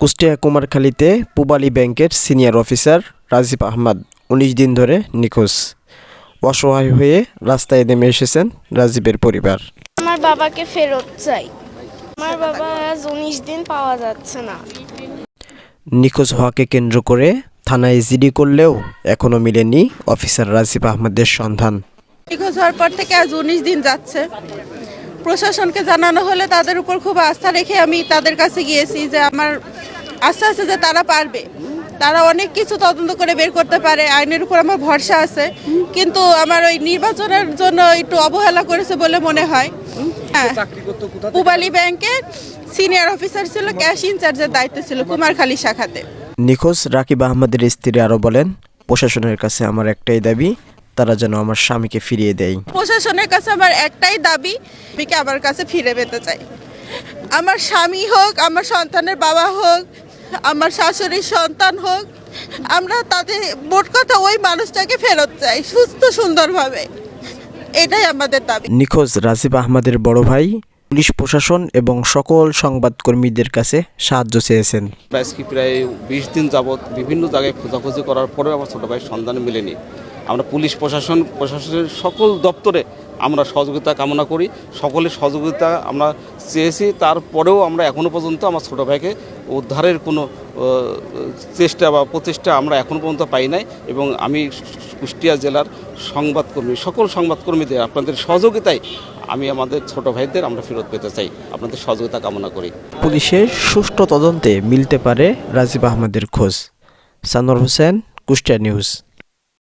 কুষ্টিয়া কুমারখালীতে পুবালী ব্যাংকের senior officer Rajib Ahmad উনিশ দিন ধরে নিখোঁজ। অসহায় হয়ে রাস্তায় নেমে এসেছেন রাজীবের পরিবার। আমার বাবাকে ফেরত চাই। আমার বাবা আজ উনিশ দিন পাওয়া যাচ্ছে না। নিখোঁজ হওয়াকে কেন্দ্র করে থানায় জিডি করলেও এখনও মিলেনি অফিসার রাজীব আহমদের সন্ধান। নিখোঁজ হওয়ার পর থেকে আজ উনিশ দিন যাচ্ছে। প্রশাসনকে জানানো হলে তাদের উপর খুব আস্থা রেখে আমি তাদের কাছে গিয়েছি যে আমার আস্থা আছে যে তারা পারবে। তারা অনেক কিছু তদন্ত করে বের করতে পারে আইনের উপর আমার ভরসা আছে। কিন্তু আমার ওই নির্বাচনের জন্য একটু অবহেলা করেছে বলে মনে হয়। হ্যাঁ পুবালী ব্যাংকের সিনিয়র অফিসার ছিল ক্যাশ ইনচার্জের দায়িত্ব ছিল কুমারখালী শাখাতে। নিখোঁজ রাকিব আহমদের স্ত্রী আরও বলেন প্রশাসনের কাছে আমার একটাই দাবি তারা যেন আমার স্বামীকে ফিরিয়ে দেয়। প্রশাসনের কাছে আমার একটাই দাবি আমি আমার কাছে ফিরে পেতে চাই। আমার স্বামী হোক আমার সন্তানের বাবা হোক আমার শাশুড়ির সন্তান হোক আমরা তাদের মোট কথা ওই মানুষটাকে ফেরত চাই সুস্থ সুন্দরভাবে। এটাই আমাদের দাবি। নিখোঁজ রাজীব আহমদের বড় ভাই পুলিশ প্রশাসন এবং সকল সংবাদকর্মীদের কাছে সাহায্য চেয়েছেন। প্রায় প্রায় বিশ দিন যাবৎ বিভিন্ন জায়গায় খোঁজাখুঁজি করার পরেও আমার ছোটো ভাইয়ের সন্ধান মেলেনি। আমরা পুলিশ প্রশাসন, প্রশাসনের সকল দপ্তরে আমরা সহযোগিতা কামনা করি। সকলের সহযোগিতা আমরা চেয়েছি। তারপরেও আমরা এখনও পর্যন্ত আমার ছোটো ভাইকে উদ্ধারের কোনো চেষ্টা বা প্রচেষ্টা আমরা এখনও পর্যন্ত পাই নাই এবং আমি কুষ্টিয়া জেলার সংবাদকর্মী, সকল সংবাদকর্মীদের আপনাদের সহযোগিতায় আমি আমাদের ছোট ভাইদের আমরা ফেরত পেতে চাই। আপনাদের সহযোগিতা কামনা করি। পুলিশের সুষ্ঠু তদন্তে মিলতে পারে রাজীব আহমেদের খোঁজ। সানোয়ার হোসেন, কুষ্টিয়া নিউজ।